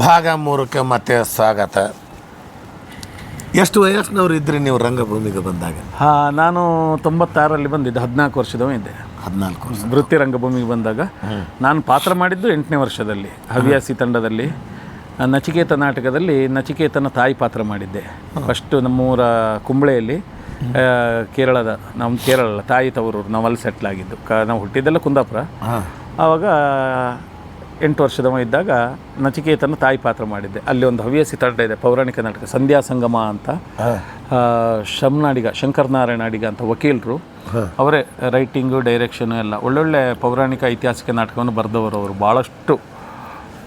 ಭಾಗ ಮೂರಕ್ಕೆ ಮತ್ತೆ ಸ್ವಾಗತ. ಎಷ್ಟು ವಯಸ್ಸಿನವ್ರು ಇದ್ರಿ ನೀವು ರಂಗಭೂಮಿಗೆ ಬಂದಾಗ? ಹಾಂ ನಾನು ತೊಂಬತ್ತಾರಲ್ಲಿ ಬಂದಿದ್ದೆ ಹದಿನಾಲ್ಕು ವರ್ಷದವ ಇದ್ದೆ. ಹದಿನಾಲ್ಕು ವರ್ಷ. ವೃತ್ತಿ ರಂಗಭೂಮಿಗೆ ಬಂದಾಗ. ನಾನು ಪಾತ್ರ ಮಾಡಿದ್ದು ಎಂಟನೇ ವರ್ಷದಲ್ಲಿ ಹವ್ಯಾಸಿ ತಂಡದಲ್ಲಿ. ನಚಿಕೇತ ನಾಟಕದಲ್ಲಿ ನಚಿಕೇತನ ತಾಯಿ ಪಾತ್ರ ಮಾಡಿದ್ದೆ. ಫಸ್ಟು ನಮ್ಮೂರ ಕುಂಬಳೆಯಲ್ಲಿ ಕೇರಳದ ನಮ್ಮ ಕೇರಳ ತಾಯಿ ತವರು ನಾವು ಅಲ್ಲಿ ಸೆಟ್ಲ್ ಆಗಿದ್ದು. ಕ ನಾವು ಹುಟ್ಟಿದ್ದೆಲ್ಲ ಕುಂದಾಪುರ. ಆವಾಗ ಎಂಟು ವರ್ಷದವ ಇದ್ದಾಗ ನಚಿಕೇತನ ತಾಯಿ ಪಾತ್ರ ಮಾಡಿದ್ದೆ. ಅಲ್ಲಿ ಒಂದು ಹವ್ಯಾಸಿ ತಂಡ ಇದೆ ಪೌರಾಣಿಕ ನಾಟಕ ಸಂಧ್ಯಾ ಸಂಗಮ ಅಂತ. ಶಮ್ನಾಡಿಗ ಶಂಕರನಾರಾಯಣ ಅಡಿಗ ಅಂತ ವಕೀಲರು. ಅವರೇ ರೈಟಿಂಗು ಡೈರೆಕ್ಷನು ಎಲ್ಲ. ಒಳ್ಳೊಳ್ಳೆ ಪೌರಾಣಿಕ ಐತಿಹಾಸಿಕ ನಾಟಕವನ್ನು ಬರೆದವರು ಅವರು ಭಾಳಷ್ಟು.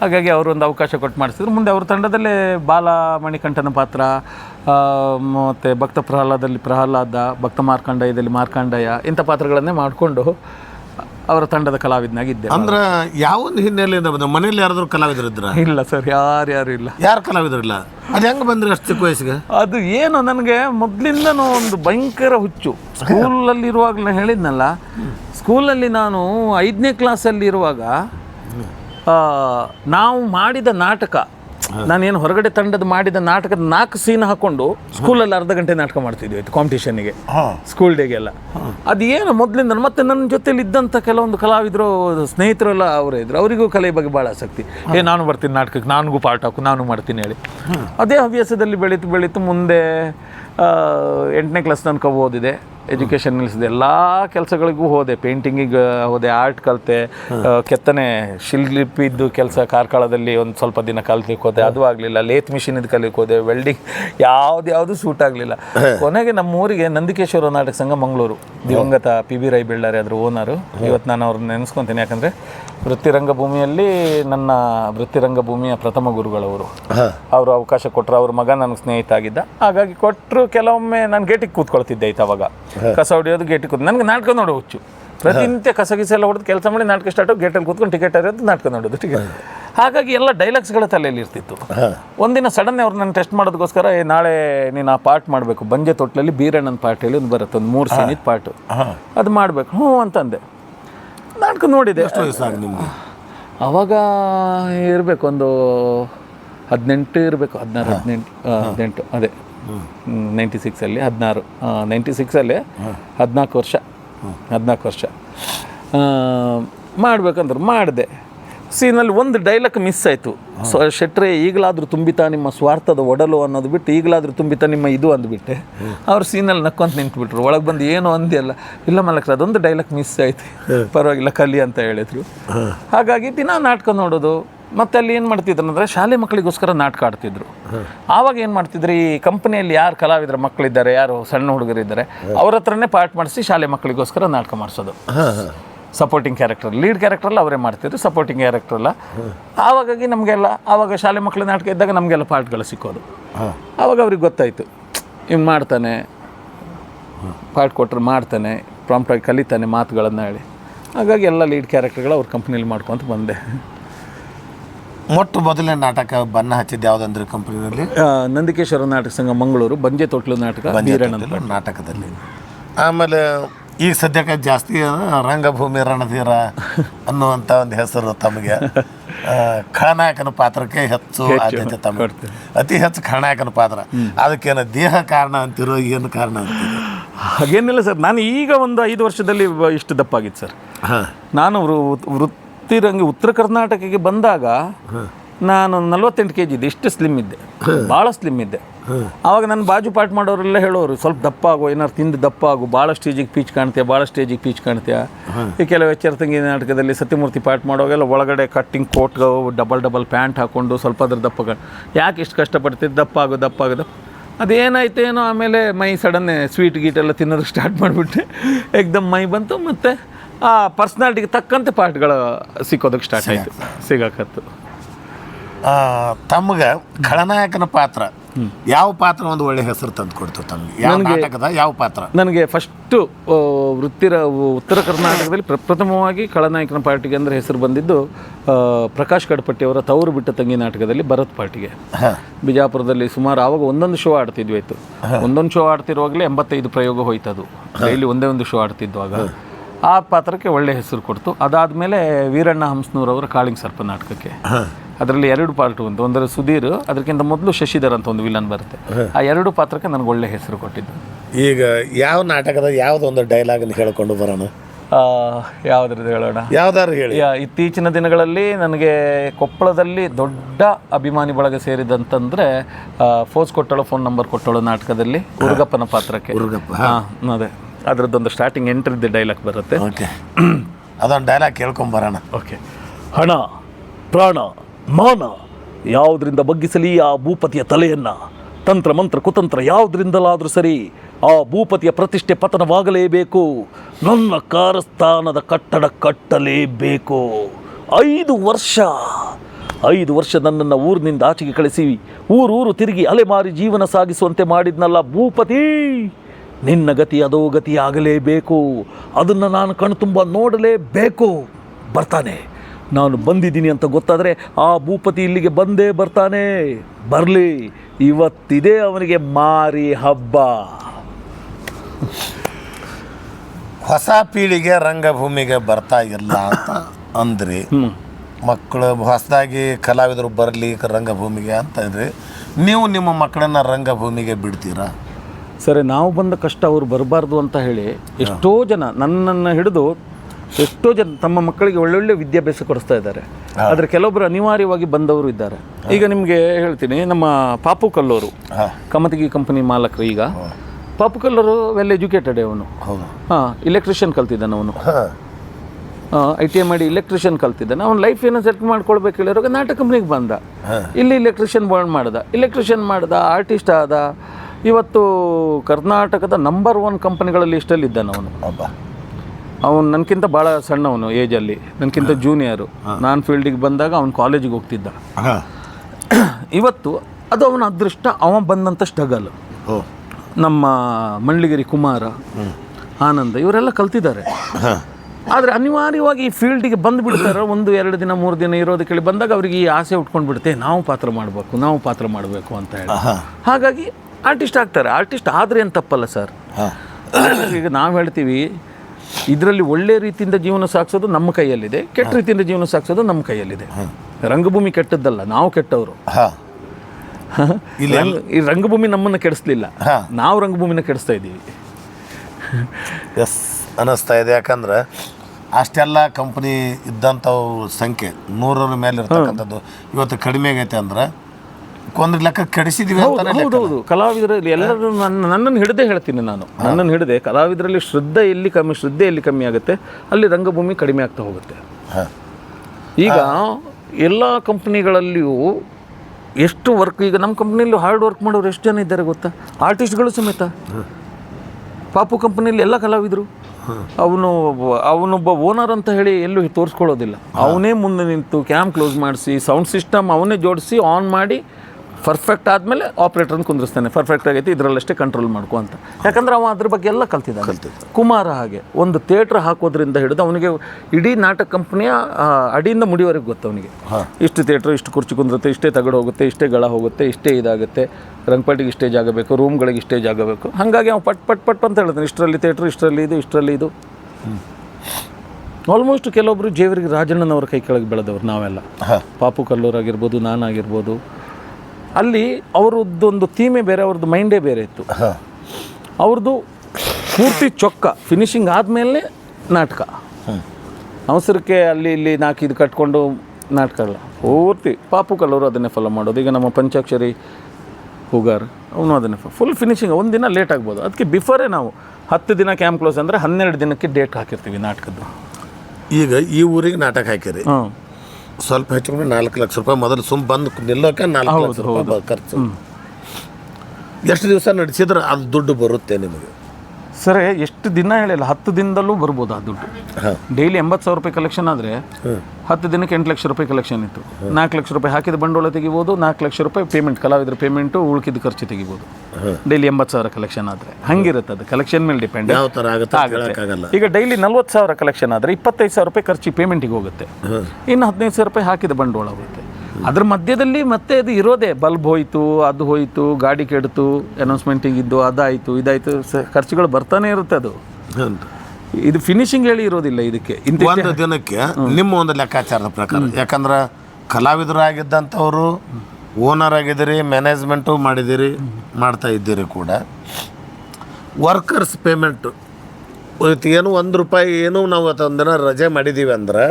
ಹಾಗಾಗಿ ಅವರು ಒಂದು ಅವಕಾಶ ಕೊಟ್ಟು ಮಾಡಿಸಿದ್ರು. ಮುಂದೆ ಅವ್ರ ತಂಡದಲ್ಲೇ ಬಾಲ ಮಣಿಕಂಠನ ಪಾತ್ರ ಮತ್ತು ಮತ್ತೆ ಭಕ್ತ ಪ್ರಹ್ಲಾದಲ್ಲಿ ಪ್ರಹ್ಲಾದ ಭಕ್ತ ಮಾರ್ಕಂಡಯದಲ್ಲಿ ಮಾರ್ಕಂಡಯ ಇಂಥ ಪಾತ್ರಗಳನ್ನೇ ಮಾಡಿಕೊಂಡು ಅವರ ತಂಡದ ಕಲಾವಿದನಾಗಿದ್ದೆ ಅಂದ್ರೆ ಯಾವೊಂದು ಹಿನ್ನೆಲೆಯಿಂದ ಬಂದ? ಮನೇಲಿ ಯಾರಾದ್ರೂ ಕಲಾವಿದರು ಇದ್ರ? ಇಲ್ಲ ಸರ್ ಯಾರು ಯಾರು ಇಲ್ಲ. ಯಾರು ಕಲಾವಿದರಿಲ್ಲ ಅದು ಹೆಂಗೆ ಬಂದ್ರಿ ಅಷ್ಟು ಚಿಕ್ಕ ವಯಸ್ಸಿಗೆ? ಅದು ಏನು ನನಗೆ ಮೊದಲಿಂದನೂ ಒಂದು ಭಯಂಕರ ಹುಚ್ಚು. ಸ್ಕೂಲಲ್ಲಿ ಇರುವಾಗ ನಾನು ಹೇಳಿದ್ನಲ್ಲ ಸ್ಕೂಲಲ್ಲಿ ನಾನು ಐದನೇ ಕ್ಲಾಸಲ್ಲಿ ಇರುವಾಗ ನಾವು ಮಾಡಿದ ನಾಟಕ ನಾನೇನು ಹೊರಗಡೆ ತಂಡದ ಮಾಡಿದ ನಾಟಕದ ನಾಲ್ಕು ಸೀನ್ ಹಾಕೊಂಡು ಸ್ಕೂಲಲ್ಲಿ ಅರ್ಧ ಗಂಟೆ ನಾಟಕ ಮಾಡ್ತಿದ್ವಿ ಆಯ್ತು ಕಾಂಪಿಟೇಷನ್ಗೆ ಸ್ಕೂಲ್ ಡೇಗೆಲ್ಲ ಅದು ಏನು ಮೊದಲಿಂದ ಮತ್ತೆ ನನ್ನ ಜೊತೆಯಲ್ಲಿ ಇದ್ದಂಥ ಕೆಲವೊಂದು ಕಲಾವಿದರು ಸ್ನೇಹಿತರೆಲ್ಲ ಅವರೇ ಇದ್ರು. ಅವರಿಗೂ ಕಲೆ ಬಗ್ಗೆ ಭಾಳ ಆಸಕ್ತಿ. ಏ ನಾನು ಬರ್ತೀನಿ ನಾಟಕಕ್ಕೆ ನನಗೂ ಪಾರ್ಟ್ ಹಾಕು ನಾನು ಮಾಡ್ತೀನಿ ಹೇಳಿ. ಅದೇ ಹವ್ಯಾಸದಲ್ಲಿ ಬೆಳೀತು ಬೆಳೀತು ಮುಂದೆ ಎಂಟನೇ ಕ್ಲಾಸ್ ತನಕ ಓದಿದೆ. ಎಜುಕೇಷನ್ ನಿಲ್ಲಿಸಿದೆ ಎಲ್ಲ ಕೆಲಸಗಳಿಗೂ ಹೋದೆ. ಪೇಂಟಿಂಗಿಗೆ ಹೋದೆ. ಆರ್ಟ್ ಕಲಿತೆ. ಕೆತ್ತನೆ. ಶಿಲ್ಪಿದ್ದು ಕೆಲಸ ಕಾರ್ಕಳದಲ್ಲಿ ಒಂದು ಸ್ವಲ್ಪ ದಿನ ಕಲ್ತ್ಲಿಕ್ಕೆ ಹೋದೆ. ಅದು ಆಗಲಿಲ್ಲ. ಲೇತ್ ಮಿಷಿನಿದ್ದು ಕಲಿಕ್ಕೆ ಹೋದೆ. ವೆಲ್ಡಿಂಗ್ ಯಾವ್ದು ಯಾವುದು ಸೂಟ್ ಆಗಲಿಲ್ಲ. ಕೊನೆಗೆ ನಮ್ಮ ಊರಿಗೆ ನಂದಿಕೇಶ್ವರ ನಾಟಕ ಸಂಘ ಮಂಗಳೂರು. ದಿವಂಗತ ಪಿ ಬಿ ರೈ ಬೆಳ್ಳಾರಿ ಅದ್ರ ಓನರು ಇವತ್ತು ನಾನು ಅವ್ರನ್ನ ನೆನೆಸ್ಕೊತೀನಿ. ಯಾಕಂದರೆ ವೃತ್ತಿ ರಂಗಭೂಮಿಯಲ್ಲಿ ನನ್ನ ವೃತ್ತಿರಂಗಭೂಮಿಯ ಪ್ರಥಮ ಗುರುಗಳವರು. ಅವರು ಅವಕಾಶ ಕೊಟ್ಟರು ಅವ್ರ ಮಗ ನನಗೆ ಸ್ನೇಹಿತ ಆಗಿದ್ದ ಹಾಗಾಗಿ ಕೊಟ್ಟರು ಕೆಲವೊಮ್ಮೆ ನಾನು ಗೇಟಿಗೆ ಕೂತ್ಕೊಳ್ತಿದ್ದೆ ಆಯ್ತು ಅವಾಗ. ಕಸ ಹೊಡಿಯೋದು ಗೇಟಿಗೆ ಕೂತ್ ನನಗೆ ನಾಟಕ ನೋಡೋ ಹುಚ್ಚು. ಪ್ರತಿನಿತ್ಯ ಕಸ ಗಿಸ ಎಲ್ಲ ಹೊಡೆದು ಕೆಲಸ ಮಾಡಿ ನಾಟಕ ಸ್ಟಾರ್ಟ್ ಗೇಟಲ್ಲಿ ಕೂತ್ಕೊಂಡು ಟಿಕೆಟ್ ಹರಿಯೋದು ನಾಟಕ ನೋಡೋದು ಟಿಕೆಟ್. ಹಾಗಾಗಿ ಎಲ್ಲ ಡೈಲಾಗ್ಸ್ಗಳ ತಲೆಯಲ್ಲಿ ಇರ್ತಿತ್ತು. ಒಂದಿನ ಸಡನ್ನೇ ಅವ್ರು ನಾನು ಟೆಸ್ಟ್ ಮಾಡೋದಕ್ಕೋಸ್ಕರ ನಾಳೆ ನೀನು ಆ ಪಾರ್ಟ್ ಮಾಡಬೇಕು. ಬಂಜೆ ತೊಟ್ಲಲ್ಲಿ ಬೀರಣ್ಣನ ಪಾರ್ಟ್ ಹೇಳಿ ಒಂದು ಬರುತ್ತೆ ಒಂದು ಮೂರು ಸೀನಿದ ಪಾರ್ಟು ಅದು ಮಾಡಬೇಕು. ಹ್ಞೂ ಅಂತಂದೆ. ನಾಟಕ ನೋಡಿದೆ. ಎಷ್ಟು ಆಗ ನಿಮ್ಮ ಅವಾಗ ಇರಬೇಕು ಒಂದು ಹದಿನೆಂಟು ಇರಬೇಕು ಹದಿನಾರು ಹದಿನೆಂಟು ಹದಿನೆಂಟು ಅದೇ. ನೈಂಟಿ ಸಿಕ್ಸಲ್ಲಿ ಹದಿನಾರು ನೈಂಟಿ ಸಿಕ್ಸಲ್ಲಿ ಹದಿನಾಲ್ಕು ವರ್ಷ. ಹದಿನಾಲ್ಕು ವರ್ಷ. ಮಾಡ್ಬೇಕಂದ್ರೆ ಮಾಡಿದೆ. ಸೀನಲ್ಲಿ ಒಂದು ಡೈಲಾಗ್ ಮಿಸ್ ಆಯಿತು. ಸೊ ಶೆಟ್ರೆ ಈಗಲಾದರೂ ತುಂಬಿತಾ ನಿಮ್ಮ ಸ್ವಾರ್ಥದ ಒಡಲು ಅನ್ನೋದು ಬಿಟ್ಟು ಈಗಲಾದರೂ ತುಂಬಿತಾ ನಿಮ್ಮ ಇದು ಅಂದ್ಬಿಟ್ಟೆ. ಅವ್ರು ಸೀನಲ್ಲಿ ನಕ್ಕೊಂತ ನಿಂತ್ಬಿಟ್ರು. ಒಳಗೆ ಬಂದು ಏನು ಅಂದಿಲ್ಲ ಇಲ್ಲ ಮಲಕ್ರ ಅದೊಂದು ಡೈಲಾಗ್ ಮಿಸ್ ಆಯ್ತು. ಪರವಾಗಿಲ್ಲ ಕಲಿ ಅಂತ ಹೇಳಿದ್ರು. ಹಾಗಾಗಿ ದಿನ ನಾಟಕ ನೋಡೋದು. ಮತ್ತೆ ಅಲ್ಲಿ ಏನು ಮಾಡ್ತಿದ್ರು ಅಂದರೆ ಶಾಲೆ ಮಕ್ಕಳಿಗೋಸ್ಕರ ನಾಟಕ ಆಡ್ತಿದ್ರು. ಆವಾಗ ಏನು ಮಾಡ್ತಿದ್ರು ಈ ಕಂಪ್ನಿಯಲ್ಲಿ ಯಾರು ಕಲಾವಿದರ ಮಕ್ಕಳಿದ್ದಾರೆ ಯಾರು ಸಣ್ಣ ಹುಡುಗರಿದ್ದಾರೆ ಅವ್ರ ಹತ್ರನೇ ಪಾರ್ಟ್ ಮಾಡಿಸಿ ಶಾಲೆ ಮಕ್ಕಳಿಗೋಸ್ಕರ ನಾಟಕ ಮಾಡಿಸೋದು. ಸಪೋರ್ಟಿಂಗ್ ಕ್ಯಾರೆಕ್ಟರ್ ಲೀಡ್ ಕ್ಯಾರೆಕ್ಟ್ರಲ್ಲ ಅವರೇ ಮಾಡ್ತಿದ್ರು ಸಪೋರ್ಟಿಂಗ್ ಕ್ಯಾರೆಕ್ಟ್ರಲ್ಲ ಆವಾಗಾಗಿ ನಮಗೆಲ್ಲ ಆವಾಗ ಶಾಲೆ ಮಕ್ಕಳ ನಾಟಕ ಇದ್ದಾಗ ನಮಗೆಲ್ಲ ಪಾರ್ಟ್ಗಳು ಸಿಕ್ಕೋದು. ಆವಾಗ ಅವ್ರಿಗೆ ಗೊತ್ತಾಯಿತು. ಇವ್ನು ಮಾಡ್ತಾನೆ ಪಾರ್ಟ್ ಕೊಟ್ಟರು ಮಾಡ್ತಾನೆ ಪ್ರಾಂಪ್ಟಾಗಿ ಕಲಿತಾನೆ ಮಾತುಗಳನ್ನು ಹೇಳಿ. ಹಾಗಾಗಿ ಎಲ್ಲ ಲೀಡ್ ಕ್ಯಾರೆಕ್ಟರ್ಗಳು ಅವ್ರ ಕಂಪ್ನಿಯಲ್ಲಿ ಮಾಡ್ಕೊತ ಬಂದೆ. ಮೊಟ್ಟ ಮೊದಲನೇ ನಾಟಕ ಬಣ್ಣ ಹಚ್ಚಿದ್ದು ಯಾವುದಂದ್ರೆ ಕಂಪ್ನಿಯಲ್ಲಿ? ನಂದಿಕೇಶ್ವರ ನಾಟಕ ಸಂಘ ಮಂಗಳೂರು ಬಂಜೆ ತೊಟ್ಲು ನಾಟಕ. ನಾಟಕದಲ್ಲಿ. ಆಮೇಲೆ ಈಗ ಸದ್ಯಕ್ಕೆ ಜಾಸ್ತಿ ರಂಗಭೂಮಿ ರಣಧೀರ ಅನ್ನುವಂಥ ಒಂದು ಹೆಸರು ತಮಗೆ. ಖಳನಾಯಕನ ಪಾತ್ರಕ್ಕೆ ಹೆಚ್ಚು ಆದ್ಯತೆ ತಮ್ಮ. ಅತಿ ಹೆಚ್ಚು ಖಳನಾಯಕನ ಪಾತ್ರ. ಅದಕ್ಕೇನು ದೇಹ ಕಾರಣ ಅಂತಿರೋ ಏನು ಕಾರಣ ಅಂತೀರೋ. ಹಾಗೇನಿಲ್ಲ ಸರ್ ನಾನು ಈಗ ಒಂದು ಐದು ವರ್ಷದಲ್ಲಿ ಇಷ್ಟು ದಪ್ಪಾಗಿತ್ತು ಸರ್. ಹಾಂ. ನಾನು ವೃತ್ತಿರಂಗಿ ವೃತ್ತಿರಂಗ ಉತ್ತರ ಕರ್ನಾಟಕಕ್ಕೆ ಬಂದಾಗ ನಾನು ನಲ್ವತ್ತೆಂಟು ಕೆ ಜಿ ಇದ್ದೆ. ಇಷ್ಟು ಸ್ಲಿಮ್ ಇದ್ದೆ. ಭಾಳ ಸ್ಲಿಮ್ ಇದ್ದೆ. ಆವಾಗ ನನ್ನ ಬಾಜು ಪಾಠ ಮಾಡೋರೆಲ್ಲ ಹೇಳೋರು ಸ್ವಲ್ಪ ದಪ್ಪ ಆಗು ಏನಾರು ತಿಂದು ದಪ್ಪ ಆಗು ಭಾಳ ಸ್ಟೇಜಿಗೆ ಪೀಚ್ ಕಾಣ್ತೀಯ ಭಾಳ ಸ್ಟೇಜಿಗೆ ಪೀಚ್ ಕಾಣ್ತೀಯ? ಈ ಕೆಲವು ಎಚ್ಚರತಂಗಿ ನಾಟಕದಲ್ಲಿ ಸತ್ಯಮೂರ್ತಿ ಪಾಠ ಮಾಡೋವಾಗೆಲ್ಲ ಒಳಗಡೆ cutting coat double double pant ಹಾಕ್ಕೊಂಡು ಸ್ವಲ್ಪ ಅದ್ರ ದಪ್ಪ ಕಾಣ್ ಯಾಕೆ ಇಷ್ಟು ಕಷ್ಟಪಡ್ತಿದ್ದು ದಪ್ಪ ಆಗು ದಪ್ಪ ಆಗೋದು ಅದೇನಾಯ್ತೇನೋ ಅದೇನಾಯ್ತು ಏನೋ ಆಮೇಲೆ ಮೈ ಸಡನ್ನೇ ಸ್ವೀಟ್ ಗೀಟ್ ಎಲ್ಲ ತಿನ್ನೋದು ಸ್ಟಾರ್ಟ್ ಮಾಡಿಬಿಟ್ಟೆ ಏಕ್ದಮ್ ಮೈ ಬಂತು ಮತ್ತು ಆ ಪರ್ಸ್ನಾಲಿಟಿಗೆ ತಕ್ಕಂತೆ ಪಾಠಗಳು ಸಿಕ್ಕೋದಕ್ಕೆ ಸ್ಟಾರ್ಟ್ ಆಯಿತು ಸಿಗಾಕತ್ತು. ತಮ್ಗೆ ಖಳನಾಯಕನ ಪಾತ್ರ ಯಾವ ಪಾತ್ರ ಒಂದು ಒಳ್ಳೆ ಹೆಸರು ತಂದು ಕೊಡ್ತು ತಮಗೆ? ಯಾವ ನಾಟಕದ ಯಾವ ಪಾತ್ರ? ನನಗೆ ಫಸ್ಟು ವೃತ್ತಿರ ಉತ್ತರ ಕರ್ನಾಟಕದಲ್ಲಿ ಪ್ರಪ್ರಥಮವಾಗಿ ಖಳನಾಯಕನ ಪಾರ್ಟಿಗೆ ಅಂದರೆ ಹೆಸರು ಬಂದಿದ್ದು ಪ್ರಕಾಶ್ ಕಡಪಟ್ಟಿಯವರ ತವರು ಬಿಟ್ಟ ತಂಗಿ ನಾಟಕದಲ್ಲಿ ಭರತ್ ಪಾರ್ಟಿಗೆ. ಬಿಜಾಪುರದಲ್ಲಿ ಸುಮಾರು ಆವಾಗ ಒಂದೊಂದು ಶೋ ಆಡ್ತಿದ್ವಿ ಆಯಿತು. ಒಂದೊಂದು ಶೋ ಆಡ್ತಿರುವಾಗಲೇ ಎಂಬತ್ತೈದು ಪ್ರಯೋಗ ಹೋಯ್ತದು. ಡೈಲಿ ಒಂದೇ ಒಂದು ಶೋ ಆಡ್ತಿದ್ವಾಗ ಆ ಪಾತ್ರಕ್ಕೆ ಒಳ್ಳೆ ಹೆಸರು ಕೊಡ್ತು. ಅದಾದಮೇಲೆ ವೀರಣ್ಣ ಹಂಸನೂರವರ ಕಾಳಿಂಗ್ ಸರ್ಪ ನಾಟಕಕ್ಕೆ. ಅದರಲ್ಲಿ ಎರಡು ಪಾರ್ಟ್ ಒಂದು ಒಂದರ ಸುಧೀರ್ ಅದಕ್ಕಿಂತ ಮೊದಲು ಶಶಿಧರ್ ಅಂತ ಒಂದು ವಿಲನ್ ಬರುತ್ತೆ. ಆ ಎರಡು ಪಾತ್ರಕ್ಕೆ ನನಗೆ ಒಳ್ಳೆ ಹೆಸರು ಕೊಟ್ಟಿದ್ದು. ಈಗ ಯಾವ ನಾಟಕದ ಯಾವುದೊಂದು ಡೈಲಾಗ್ ಹೇಳ್ಕೊಂಡು ಬರೋಣ? ಯಾವ್ದ್ರದ್ದು ಹೇಳೋಣ? ಯಾವ್ದಾದ್ರು ಹೇಳಿ. ಯಾ, ಇತ್ತೀಚಿನ ದಿನಗಳಲ್ಲಿ ನನಗೆ ಕೊಪ್ಪಳದಲ್ಲಿ ದೊಡ್ಡ ಅಭಿಮಾನಿ ಬಳಗ ಸೇರಿದಂತಂದ್ರೆ ಫೋಸ್ ಕೊಟ್ಟಳು ಫೋನ್ ನಂಬರ್ ಕೊಟ್ಟಳು ನಾಟಕದಲ್ಲಿ ಉರುಗಪ್ಪನ ಪಾತ್ರಕ್ಕೆ. ಹಾಂ. ಅದೇ. ಅದರದ್ದೊಂದು ಸ್ಟಾರ್ಟಿಂಗ್ ಎಂಟ್ರಿದ್ದು ಡೈಲಾಗ್ ಬರುತ್ತೆ. ಓಕೆ ಅದೊಂದು ಡೈಲಾಗ್ ಕೇಳ್ಕೊಂಬರೋಣ ಓಕೆ ಹಣ ಪ್ರಾಣ. ಮಾನ ಯಾವುದರಿಂದ ಬಗ್ಗಿಸಲಿ ಆ ಭೂಪತಿಯ ತಲೆಯನ್ನು? ತಂತ್ರ ಮಂತ್ರ ಕುತಂತ್ರ ಯಾವುದರಿಂದಲಾದರೂ ಸರಿ ಆ ಭೂಪತಿಯ ಪ್ರತಿಷ್ಠೆ ಪತನವಾಗಲೇಬೇಕು. ನನ್ನ ಕಾರಸ್ಥಾನದ ಕಟ್ಟಡ ಕಟ್ಟಲೇಬೇಕು. ಐದು ವರ್ಷ. ಐದು ವರ್ಷ ನನ್ನನ್ನು ಊರಿನಿಂದ ಆಚೆಗೆ ಕಳಿಸಿ, ಊರೂರು ತಿರುಗಿ ಅಲೆಮಾರಿ ಜೀವನ ಸಾಗಿಸುವಂತೆ ಮಾಡಿದ್ನಲ್ಲ ಭೂಪತಿ. ನಿನ್ನ ಗತಿ ಅದೋ ಗತಿ ಆಗಲೇಬೇಕು. ಅದನ್ನು ನಾನು ಕಣ್ತುಂಬ ನೋಡಲೇಬೇಕು. ಬರ್ತಾನೆ. ನಾನು ಬಂದಿದ್ದೀನಿ ಅಂತ ಗೊತ್ತಾದರೆ ಆ ಭೂಪತಿ ಇಲ್ಲಿಗೆ ಬಂದೇ ಬರ್ತಾನೆ. ಬರಲಿ ಇವತ್ತಿದೆ ಅವನಿಗೆ ಮಾರಿ ಹಬ್ಬ. ಹೊಸ ಪೀಳಿಗೆ ರಂಗಭೂಮಿಗೆ ಬರ್ತಾ ಇಲ್ಲ ಅಂತ ಅಂದ್ರಿ ಮಕ್ಕಳು ಹೊಸದಾಗಿ ಕಲಾವಿದರು ಬರಲಿ ರಂಗಭೂಮಿಗೆ ಅಂತ ಇದ್ರಿ ನೀವು ನಿಮ್ಮ ಮಕ್ಕಳನ್ನ ರಂಗಭೂಮಿಗೆ ಬಿಡ್ತೀರಾ? ಸರಿ ನಾವು ಬಂದ ಕಷ್ಟ ಅವ್ರು ಬರಬಾರ್ದು ಅಂತ ಹೇಳಿ ಎಷ್ಟೋ ಜನ ನನ್ನನ್ನು ಹಿಡಿದು ಎಷ್ಟೋ ಜನ ತಮ್ಮ ಮಕ್ಕಳಿಗೆ ಒಳ್ಳೊಳ್ಳೆ ವಿದ್ಯಾಭ್ಯಾಸ ಕೊಡಿಸ್ತಾ ಇದ್ದಾರೆ. ಆದರೆ ಕೆಲವೊಬ್ಬರು ಅನಿವಾರ್ಯವಾಗಿ ಬಂದವರು ಇದ್ದಾರೆ. ಈಗ ನಿಮಗೆ ಹೇಳ್ತೀನಿ ನಮ್ಮ ಪಾಪು ಕಲ್ಲೋರು ಕಮತಗಿ ಕಂಪನಿ ಮಾಲಕರು ಈಗ. ಪಾಪು ಕಲ್ಲೋರು ವೆಲ್ ಎಜುಕೇಟೆಡ್ ಅವನು. ಹೌದು. ಹಾಂ ಇಲೆಕ್ಟ್ರಿಷಿಯನ್ ಕಲ್ತಿದ್ದಾನೆ ಅವನು. ಐ ಟಿ ಐ ಮಾಡಿ ಇಲೆಕ್ಟ್ರಿಷಿಯನ್ ಕಲ್ತಿದ್ದಾನೆ. ಅವ್ನು ಲೈಫ್ ಏನೋ ಸೆಟ್ ಮಾಡ್ಕೊಳ್ಬೇಕು ಹೇಳಿರೋವಾಗ ನಾಟಕ ಕಂಪ್ನಿಗೆ ಬಂದ. ಇಲ್ಲಿ ಇಲೆಕ್ಟ್ರಿಷಿಯನ್ ಬಾಂಡ್ ಮಾಡ್ದ. ಇಲೆಕ್ಟ್ರಿಷಿಯನ್ ಮಾಡ್ದ ಆರ್ಟಿಸ್ಟ್ ಆದ. ಇವತ್ತು ಕರ್ನಾಟಕದ ನಂಬರ್ ಒನ್ ಕಂಪನಿಗಳಲ್ಲಿ ಇಷ್ಟಲ್ಲಿದ್ದಾನೆ ಅವನು. ಅವನು ನನಗಿಂತ ಭಾಳ ಸಣ್ಣವನು ಏಜಲ್ಲಿ ನನಗಿಂತ ಜೂನಿಯರು ನಾನು ಫೀಲ್ಡಿಗೆ ಬಂದಾಗ ಅವನು ಕಾಲೇಜಿಗೆ ಹೋಗ್ತಿದ್ದ. ಇವತ್ತು ಅದು ಅವನ ಅದೃಷ್ಟ ಅವ ಬಂದಂಥ ಸ್ಟ್ರಗಲ್ ಓ ನಮ್ಮ ಮಳ್ಳಿಗಿರಿ ಕುಮಾರ ಆನಂದ ಇವರೆಲ್ಲ ಕಲ್ತಿದ್ದಾರೆ. ಹಾಂ. ಆದರೆ ಅನಿವಾರ್ಯವಾಗಿ ಈ ಫೀಲ್ಡಿಗೆ ಬಂದು ಬಿಡ್ತಾರೆ ಒಂದು ಎರಡು ದಿನ ಮೂರು ದಿನ ಇರೋದಕ್ಕೆ ಹೇಳಿ ಬಂದಾಗ ಅವರಿಗೆ ಈ ಆಸೆ ಉಟ್ಕೊಂಡು ಬಿಡುತ್ತೆ ನಾವು ಪಾತ್ರ ಮಾಡಬೇಕು ನಾವು ಪಾತ್ರ ಮಾಡಬೇಕು ಅಂತ ಹೇಳಿ. ಹಾಗಾಗಿ ಆರ್ಟಿಸ್ಟ್ ಆಗ್ತಾರೆ. ಆರ್ಟಿಸ್ಟ್ ಆದರೆ ಏನು ತಪ್ಪಲ್ಲ ಸರ್. ಹಾಂ. ಈಗ ನಾವು ಹೇಳ್ತೀವಿ ಇದರಲ್ಲಿ ಒಳ್ಳೆ ರೀತಿಯಿಂದ ಜೀವನ ಸಾಗಿಸೋದು ನಮ್ಮ ಕೈಯಲ್ಲಿದೆ ಕೆಟ್ಟ ರೀತಿಯಿಂದ ಜೀವನ ಸಾಗಿಸೋದು ನಮ್ಮ ಕೈಯಲ್ಲಿದೆ. ರಂಗಭೂಮಿ ಕೆಟ್ಟದ್ದಲ್ಲ ನಾವು ಕೆಟ್ಟವರು. ಈ ರಂಗಭೂಮಿ ನಮ್ಮನ್ನು ಕೆಡಿಸ್ಲಿಲ್ಲ. ಹಾ. ನಾವು ರಂಗಭೂಮಿನ ಕೆಡಿಸ್ತಾ ಇದ್ದೀವಿ. ಎಸ್ ಅನ್ನಿಸ್ತಾ ಇದೆ. ಯಾಕಂದ್ರೆ ಅಷ್ಟೆಲ್ಲ ಕಂಪ್ನಿ ಇದ್ದಂಥವು ಸಂಖ್ಯೆ ನೂರರ ಮೇಲೆ ಇರ್ತಕ್ಕಂಥದ್ದು ಇವತ್ತು ಕಡಿಮೆ ಆಗೈತೆ ಅಂದ್ರೆ ಒಂದು ಲೆಕ್ಕ ಕೆಡಿಸಿದೀವಿ ಅಂತಾನೆ ಲೆಕ್ಕ. ಹೌದು. ಕಲಾವಿದರಲ್ಲಿ ಎಲ್ಲರೂ ನನ್ನ ನನ್ನನ್ನು ಹಿಡದೆ ಹೇಳ್ತೀನಿ ನಾನು. ನನ್ನನ್ನು ಹಿಡದೆ. ಕಲಾವಿದರಲ್ಲಿ ಶ್ರದ್ಧೆ ಎಲ್ಲಿ ಕಮ್ಮಿ ಶ್ರದ್ಧೆ ಎಲ್ಲಿ ಕಮ್ಮಿ ಆಗುತ್ತೆ? ಅಲ್ಲಿ ರಂಗಭೂಮಿ ಕಡಿಮೆ ಆಗ್ತಾ ಹೋಗುತ್ತೆ. ಹಾಂ. ಈಗ ಎಲ್ಲ ಕಂಪ್ನಿಗಳಲ್ಲಿಯೂ ಎಷ್ಟು ವರ್ಕ್ ಈಗ ನಮ್ಮ ಕಂಪ್ನಿಯಲ್ಲಿ ಹಾರ್ಡ್ ವರ್ಕ್ ಮಾಡೋರು ಎಷ್ಟು ಜನ ಇದ್ದಾರೆ ಗೊತ್ತಾ? ಆರ್ಟಿಸ್ಟ್ಗಳು ಸಮೇತ. ಪಾಪು ಕಂಪ್ನಿಯಲ್ಲಿ ಎಲ್ಲ ಕಲಾವಿದರು. ಅವನು ಅವನೊಬ್ಬ ಓನರ್ ಅಂತ ಹೇಳಿ ಎಲ್ಲೂ ತೋರಿಸ್ಕೊಳ್ಳೋದಿಲ್ಲ. ಅವನೇ ಮುಂದೆ ನಿಂತು ಕ್ಯಾಮ್ ಕ್ಲೋಸ್ ಮಾಡಿಸಿ ಸೌಂಡ್ ಸಿಸ್ಟಮ್ ಅವನೇ ಜೋಡಿಸಿ ಆನ್ ಮಾಡಿ ಪರ್ಫೆಕ್ಟ್ ಆದಮೇಲೆ ಆಪ್ರೇಟರ್ನ ಕುಂದಿರಿಸ್ತಾನೆ. ಪರ್ಫೆಕ್ಟ್ ಆಗೈತಿ ಇದರಲ್ಲಷ್ಟೇ ಕಂಟ್ರೋಲ್ ಮಾಡ್ಕೊ ಅಂತ. ಯಾಕಂದ್ರೆ ಅವ ಅದ್ರ ಬಗ್ಗೆ ಎಲ್ಲ ಕಲ್ತಿದ್ದಾನೆ. ಕುಮಾರ ಹಾಗೆ ಒಂದು ಥಿಯೇಟ್ರ್ ಹಾಕೋದ್ರಿಂದ ಹಿಡಿದು ಅವನಿಗೆ ಇಡೀ ನಾಟಕ ಕಂಪ್ನಿಯ ಅಡಿಯಿಂದ ಮುಡಿವರೆಗೆ ಗೊತ್ತು ಅವನಿಗೆ. ಇಷ್ಟು ಥಿಯೇಟ್ರ್ ಇಷ್ಟು ಕುರ್ಚಿ ಕುಂದಿರುತ್ತೆ ಇಷ್ಟೇ ತಗಡು ಹೋಗುತ್ತೆ ಇಷ್ಟೇ ಗಳ ಹೋಗುತ್ತೆ ಇಷ್ಟೇ ಇದಾಗುತ್ತೆ. ರಂಗಪಾಟಿಗೆ ಇಷ್ಟೇ ಜಾಗ ಬೇಕು ರೂಮ್ಗಳಿಗೆ ಇಷ್ಟೇ ಜಾಗ ಬೇಕು. ಹಾಗಾಗಿ ಅವ್ನು ಪಟ್ ಪಟ್ ಪಟ್ ಅಂತ ಹೇಳ್ತಾನೆ. ಇಷ್ಟರಲ್ಲಿ ಥಿಯೇಟ್ರ್ ಇಷ್ಟರಲ್ಲಿ ಇದು ಇಷ್ಟರಲ್ಲಿ ಇದು. ಆಲ್ಮೋಸ್ಟ್ ಕೆಲವೊಬ್ಬರು ಜೇವರಿಗೆ ರಾಜಣ್ಣನವರ ಕೈ ಕೆಳಗೆ ಬೆಳೆದವ್ರು ನಾವೆಲ್ಲ. ಹಾಂ. ಪಾಪು ಕಲ್ಲೂರಾಗಿರ್ಬೋದು ನಾನಾಗಿರ್ಬೋದು ಅಲ್ಲಿ ಅವರದ್ದೊಂದು ಥೀಮೇ ಬೇರೆ ಅವ್ರದ್ದು ಮೈಂಡೇ ಬೇರೆ ಇತ್ತು. ಹಾಂ. ಅವ್ರದ್ದು ಪೂರ್ತಿ ಚೊಕ್ಕ ಫಿನಿಶಿಂಗ್ ಆದಮೇಲೆ ನಾಟಕ. ಅವಸರಕ್ಕೆ ಅಲ್ಲಿ ಇಲ್ಲಿ ನಾಲ್ಕು ಇದು ಕಟ್ಕೊಂಡು ನಾಟಕ ಅಲ್ಲ ಪೂರ್ತಿ ಪಾಪು ಕಲ್ಲವರು ಅದನ್ನೇ ಫಾಲೋ ಮಾಡೋದು. ಈಗ ನಮ್ಮ ಪಂಚಾಕ್ಷರಿ ಹೂಗಾರ್ ಅವನು ಅದನ್ನೇ ಫುಲ್ ಫಿನಿಶಿಂಗ್ ಒಂದು ದಿನ ಲೇಟ್ ಆಗ್ಬೋದು. ಅದಕ್ಕೆ ಬಿಫೋರೇ ನಾವು ಹತ್ತು ದಿನ ಕ್ಯಾಂಪ್ ಕ್ಲೋಸ್ ಅಂದರೆ ಹನ್ನೆರಡು ದಿನಕ್ಕೆ ಡೇಟ್ ಹಾಕಿರ್ತೀವಿ ನಾಟಕದ್ದು. ಈಗ ಈ ಊರಿಗೆ ನಾಟಕ ಹಾಕಿರಿ. ಹಾಂ. ಸ್ವಲ್ಪ ಹೆಚ್ಚು ಕಮ್ಮಿ ನಾಲ್ಕು ಲಕ್ಷ ರೂಪಾಯಿ. ಮೊದಲು ಸುಮ್ ಬಂದು ನಿಲ್ಲೋಕೆ ನಾಲ್ಕು ಲಕ್ಷ ರೂಪಾಯಿ ಖರ್ಚು. ಎಷ್ಟು ದಿವಸ ನಡೆಸಿದ್ರೆ ಅದು ದುಡ್ಡು ಬರುತ್ತೆ ನಿಮಗೆ. ಸರಿ ಎಷ್ಟು ದಿನ ಹೇಳಿಲ್ಲ. ಹತ್ತು ದಿನದಲ್ಲೂ ಬರ್ಬೋದು ಆ ದುಡ್ಡು. ಡೈಲಿ ಎಂಬತ್ತು ಸಾವಿರ ರೂಪಾಯಿ ಕಲೆಕ್ಷನ್ ಆದರೆ ಹತ್ತು ದಿನಕ್ಕೆ ಎಂಟು ಲಕ್ಷ ರೂಪಾಯಿ ಕಲೆಕ್ಷನ್ ಇತ್ತು. ನಾಲ್ಕು ಲಕ್ಷ ರೂಪಾಯಿ ಹಾಕಿದ ಬಂಡವಾಳ ತೆಗಿಬೋದು ನಾಲ್ಕು ಲಕ್ಷ ರೂಪಾಯಿ ಪೇಮೆಂಟ್ ಕಲಾವಿದ್ರ ಪೇಮೆಂಟು ಉಳ್ಕಿದ ಖರ್ಚು ತೆಗಿಬೋದು. ಡೈಲಿ ಎಂಬತ್ತು ಸಾವಿರ ಕಲೆಕ್ಷನ್ ಆದರೆ. ಹಂಗಿರುತ್ತೆ ಅದು. ಕಲೆಕ್ಷನ್ ಮೇಲೆ ಡಿಪೆಂಡ್ ಯಾವ ಥರ ಆಗುತ್ತೆ ಈಗ ಡೈಲಿ ನಲ್ವತ್ತು ಸಾವಿರ ಕಲೆಕ್ಷನ್ ಆದರೆ ಇಪ್ಪತ್ತೈದು ಸಾವಿರ ರೂಪಾಯಿ ಖರ್ಚು ಪೇಮೆಂಟಿಗೆ ಹೋಗುತ್ತೆ. ಇನ್ನು ಹದಿನೈದು ಸಾವಿರ ರೂಪಾಯಿ ಹಾಕಿದ ಬಂಡವಾಳ ಹೋಗುತ್ತೆ. ಅದ್ರ ಮಧ್ಯದಲ್ಲಿ ಮತ್ತೆ ಅದು ಇರೋದೇ ಬಲ್ಬ್ ಹೋಯಿತು ಅದು ಹೋಯಿತು ಗಾಡಿ ಕೆಡ್ತು ಅನೌನ್ಸ್ಮೆಂಟಿಗೆ ಇದ್ದು ಅದಾಯಿತು ಇದಾಯಿತು ಖರ್ಚುಗಳು ಬರ್ತಾನೆ ಇರುತ್ತೆ ಅದು. ಇದು ಫಿನಿಶಿಂಗ್ ಹೇಳಿ ಇರೋದಿಲ್ಲ ಇದಕ್ಕೆ. ಒಂದು ದಿನಕ್ಕೆ ನಿಮ್ಮ ಒಂದು ಲೆಕ್ಕಾಚಾರದ ಪ್ರಕಾರ ಯಾಕಂದ್ರೆ ಕಲಾವಿದರು ಆಗಿದ್ದಂಥವರು ಓನರ್ ಆಗಿದ್ದೀರಿ ಮ್ಯಾನೇಜ್ಮೆಂಟು ಮಾಡಿದ್ದೀರಿ ಮಾಡ್ತಾ ಇದ್ದೀರಿ ಕೂಡ. ವರ್ಕರ್ಸ್ ಪೇಮೆಂಟು ಏನು ಒಂದು ರೂಪಾಯಿ ಏನು ನಾವು ಅದೊಂದಿನ ದಿನ ರಜೆ ಮಾಡಿದ್ದೀವಿ ಅಂದ್ರೆ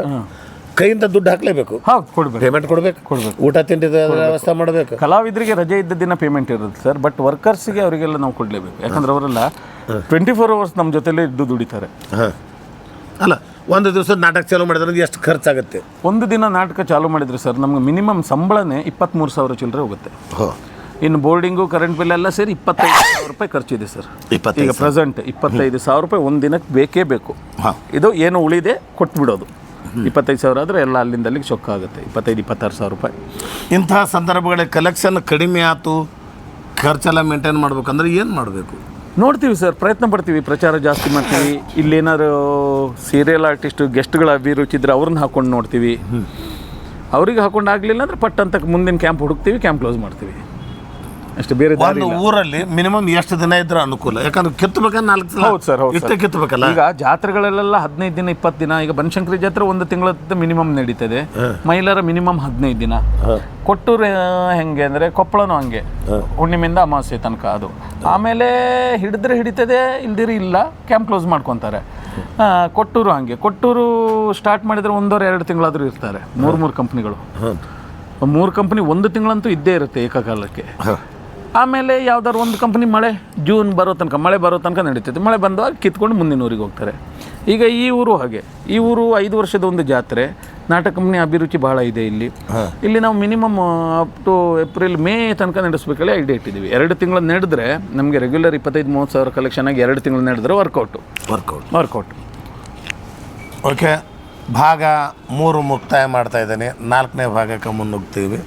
ಕೈಯಿಂದ ದುಡ್ಡು ಹಾಕಲೇಬೇಕು. ಹೌದು ಕೊಡ್ಬೇಕು. ಪೇಮೆಂಟ್ ಕೊಡಬೇಕು. ಕೊಡ್ಬೇಕು. ಊಟ ತಿಂಡಿ ವ್ಯವಸ್ಥೆ ಮಾಡಬೇಕು. ಕಲಾವಿದರಿಗೆ ರಜೆ ಇದ್ದ ದಿನ ಪೇಮೆಂಟ್ ಇರುತ್ತೆ ಸರ್ ಬಟ್ ವರ್ಕರ್ಸ್ಗೆ ಅವರಿಗೆಲ್ಲ ನಾವು ಕೊಡಲೇಬೇಕು. ಯಾಕಂದ್ರೆ ಅವರೆಲ್ಲ ಟ್ವೆಂಟಿ ಫೋರ್ ಅವರ್ಸ್ ನಮ್ಮ ಜೊತೆಲೇ ಇದ್ದು ದುಡಿತಾರೆ. ಹಾಂ. ಅಲ್ಲ ಒಂದು ದಿವಸ ನಾಟಕ ಚಾಲೂ ಮಾಡಿದ್ರೆ ಎಷ್ಟು ಖರ್ಚಾಗುತ್ತೆ? ಒಂದು ದಿನ ನಾಟಕ ಚಾಲೂ ಮಾಡಿದ್ರೆ ಸರ್ ನಮ್ಗೆ ಮಿನಿಮಮ್ ಸಂಬಳನೇ ಇಪ್ಪತ್ತ್ಮೂರು ಸಾವಿರ ಚಿಲ್ಲರೆ ಹೋಗುತ್ತೆ. ಹೋ. ಇನ್ನು ಬೋರ್ಡಿಂಗು ಕರೆಂಟ್ ಬಿಲ್ ಎಲ್ಲ ಸೇರಿ ಇಪ್ಪತ್ತೈದು ಸಾವಿರ ರೂಪಾಯಿ ಖರ್ಚಿದೆ ಸರ್ ಈಗ ಪ್ರೆಸೆಂಟ್ ಇಪ್ಪತ್ತೈದು ಸಾವಿರ ರೂಪಾಯಿ ಒಂದು ದಿನಕ್ಕೆ ಬೇಕೇ. ಬೇಕು ಇದು ಏನು ಉಳಿದೆ ಕೊಟ್ಬಿಡೋದು. ಇಪ್ಪತ್ತೈದು ಸಾವಿರ ಆದರೆ ಎಲ್ಲ ಅಲ್ಲಿಂದ ಅಲ್ಲಿಗೆ ಶೊಕ್ಕ ಆಗುತ್ತೆ. ಇಪ್ಪತ್ತೈದು ಇಪ್ಪತ್ತಾರು ಸಾವಿರ ರೂಪಾಯಿ. ಇಂತಹ ಸಂದರ್ಭಗಳಲ್ಲಿ ಕಲೆಕ್ಷನ್ ಕಡಿಮೆ ಆಯಿತು ಖರ್ಚೆಲ್ಲ ಮೇಂಟೈನ್ ಮಾಡ್ಬೇಕಂದ್ರೆ ಏನು ಮಾಡಬೇಕು? ನೋಡ್ತೀವಿ ಸರ್ ಪ್ರಯತ್ನ ಪಡ್ತೀವಿ ಪ್ರಚಾರ ಜಾಸ್ತಿ ಮಾಡ್ತೀವಿ. ಇಲ್ಲೇನಾದ್ರು ಸೀರಿಯಲ್ ಆರ್ಟಿಸ್ಟು ಗೆಸ್ಟ್ಗಳ ಅಭಿರುಚಿ ಇದ್ರೆ ಅವ್ರನ್ನ ಹಾಕೊಂಡು ನೋಡ್ತೀವಿ. ಅವ್ರಿಗೆ ಹಾಕೊಂಡು ಆಗಲಿಲ್ಲ ಅಂದ್ರೆ ಪಟ್ಟಂತಕ್ಕೆ ಮುಂದಿನ ಕ್ಯಾಂಪ್ ಹುಡುಕ್ತೀವಿ ಕ್ಯಾಂಪ್ ಕ್ಲೋಸ್ ಮಾಡ್ತೀವಿ. ಅಷ್ಟು ಬೇರೆ ದಾರಿ ಒಂದು ಊರಲ್ಲಿ ಮಿನಿಮಮ್ ಎಷ್ಟು ದಿನ ಇದ್ರೆ ಅನುಕೂಲ. ಯಾಕಂದ್ರೆ ಕಿತ್ತಬೇಕಂದ್ರೆ ನಾಲ್ಕು ದಿನ. ಹೌದು ಸರ್ ಹೌದು ಇಷ್ಟೇ ಕಿತ್ತಬೇಕಲ್ಲ ಈಗ ಜಾತ್ರೆಗಳಲ್ಲೆಲ್ಲ ಹದಿನೈದು ದಿನ ಇಪ್ಪತ್ತು ದಿನ ಈಗ ಬನಶಂಕರಿ ಜಾತ್ರೆ ಒಂದು ತಿಂಗಳ ಮಿನಿಮಮ್ ನಡೀತದೆ. ಮೈಲಾರ ಮಿನಿಮಮ್ ಹದಿನೈದು ದಿನ. ಕೊಟ್ಟೂರು ಆ, ಹೆಂಗೆ ಅಂದರೆ ಕೊಪ್ಪಳನೂ ಹಂಗೆ. ಹುಣ್ಣಿಮೆಯಿಂದ ಅಮಾವಾಸ್ಯೆ ತನಕ ಅದು. ಆಮೇಲೆ ಹಿಡಿದ್ರೆ ಹಿಡಿತದೆ ಇಲ್ದಿರಿ ಇಲ್ಲ. ಕ್ಯಾಂಪ್ ಕ್ಲೋಸ್ ಮಾಡ್ಕೊತಾರೆ. ಆ, ಕೊಟ್ಟೂರು ಹಂಗೆ. ಕೊಟ್ಟೂರು ಸ್ಟಾರ್ಟ್ ಮಾಡಿದ್ರೆ ಒಂದೂವರೆ ಎರಡು ತಿಂಗಳಾದರೂ ಇರ್ತಾರೆ. ಮೂರು ಮೂರು ಕಂಪ್ನಿಗಳು ಮೂರು ಕಂಪ್ನಿ ಒಂದು ತಿಂಗಳಂತೂ ಇದ್ದೇ ಇರುತ್ತೆ ಏಕಕಾಲಕ್ಕೆ. ಆಮೇಲೆ ಯಾವ್ದಾದ್ರು ಒಂದು ಕಂಪ್ನಿ ಮಳೆ ಜೂನ್ ಬರೋ ತನಕ ಮಳೆ ಬರೋ ತನಕ ನಡೀತೈತೆ. ಮಳೆ ಬಂದಾಗ ಕಿತ್ಕೊಂಡು ಮುಂದಿನ ಊರಿಗೆ ಹೋಗ್ತಾರೆ. ಈಗ ಈ ಊರು ಹಾಗೆ. ಈ ಊರು ಐದು ವರ್ಷದ ಒಂದು ಜಾತ್ರೆ. ನಾಟಕ ಕಂಪ್ನಿ ಅಭಿರುಚಿ ಬಹಳ ಇದೆ ಇಲ್ಲಿ. ಇಲ್ಲಿ ನಾವು minimum up to April May ತನಕ ನಡೆಸ್ಬೇಕಲ್ಲಿ ಐಡಿಯಾ ಇಟ್ಟಿದ್ದೀವಿ. ಎರಡು ತಿಂಗಳು ನಡೆದ್ರೆ ನಮಗೆ ರೆಗ್ಯುಲರ್ ಇಪ್ಪತ್ತೈದು ಮೂವತ್ತು ಸಾವಿರ ಕಲೆಕ್ಷನ್ ಆಗಿ ಎರಡು ತಿಂಗಳು ನಡೆದ್ರೆ ವರ್ಕೌಟು ವರ್ಕೌಟ್ ವರ್ಕೌಟ್ ಓಕೆ ಭಾಗ ಮೂರು ಮುಕ್ತಾಯ ಮಾಡ್ತಾ ಇದ್ದೀನಿ. ನಾಲ್ಕನೇ ಭಾಗಕ್ಕೆ ಮುನ್ನುಗ್ತೀವಿ.